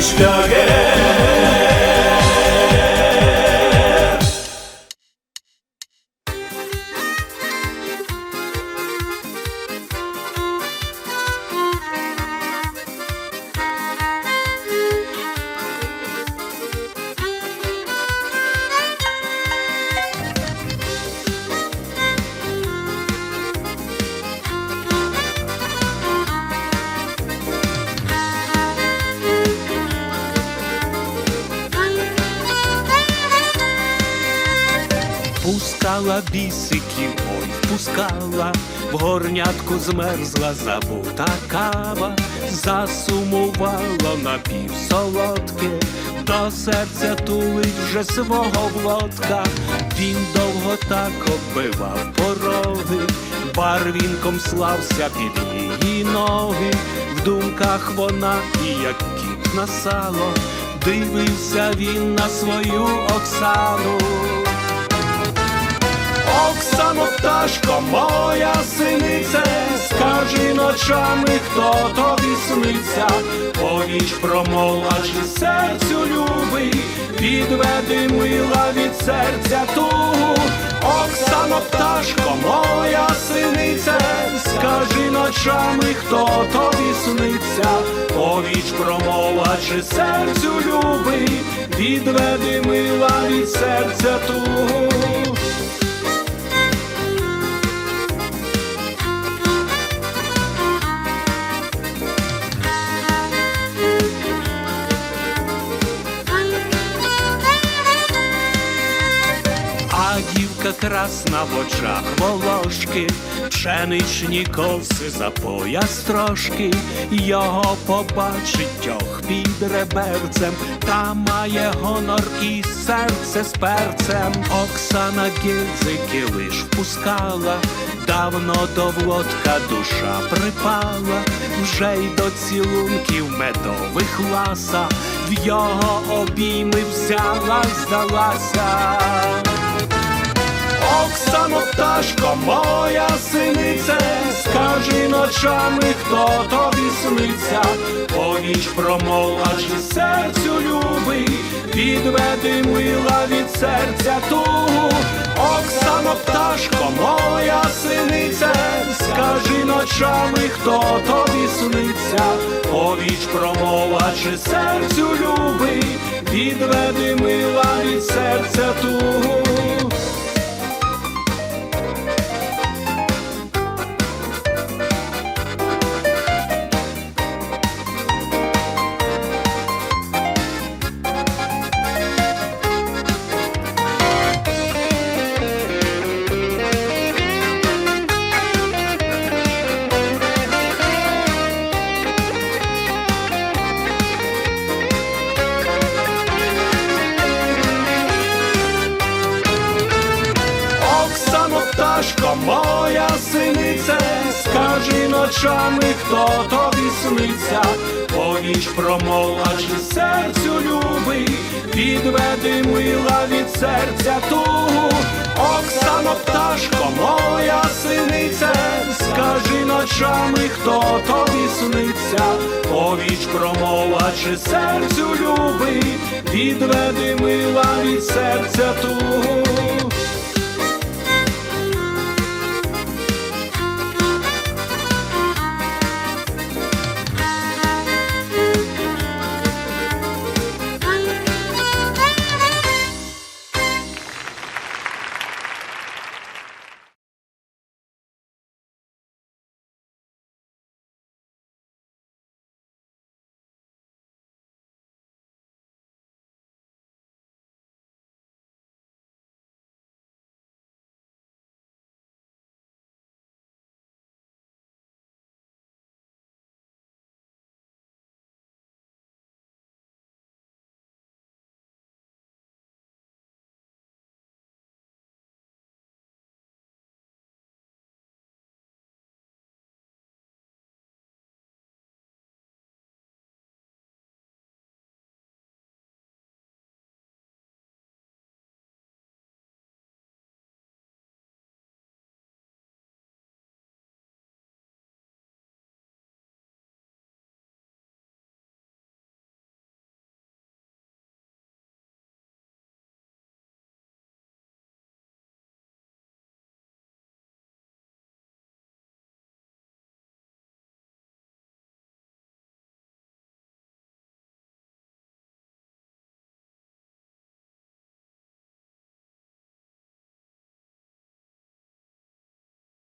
Düşlage Пускала бісиків, ой, впускала, в горнятку змерзла забута кава, засумувало напівсолодке, до серця тулить вже свого влодка. Він довго так оббивав пороги, барвінком слався під її ноги, в думках вона і як кіт на сало, дивився він на свою Оксану. Оксано, пташко, моя синице, скажи ночами, хто тобі сниться, повіч промовла чи серцю любий, відведи мила від серця тугу. Оксано, пташко, моя синице, скажи ночами, хто тобі сниться, повіч промовла чи серцю любий, відведи мила від серця тугу. Красна в очах волошки, пшеничні коси за пояс трошки, його побачить ох під реберцем, та має гонор і серце з перцем. Оксана гільзики лиш впускала, давно до Володка душа припала, вже й до цілунків медових ласа, в його обійми взяла, здалася. Пташко, моя синице, скажи ночами, хто тобі сниться, повіч промовла чи серцю любий, відведи мила від серця тугу. Оксано, пташко, моя синице, скажи ночами, хто тобі сниться, повіч промовла чи серцю любий, відведи мила від серця тугу. Оксано, моя синице, скажи ночами, хто тобі сниться, повіч промовла чи серцю любий, відведи мила від серця тугу. Оксано, пташко, моя синице, скажи ночами, хто тобі сниться, повіч промовла чи серцю любий, відведи мила від серця тугу.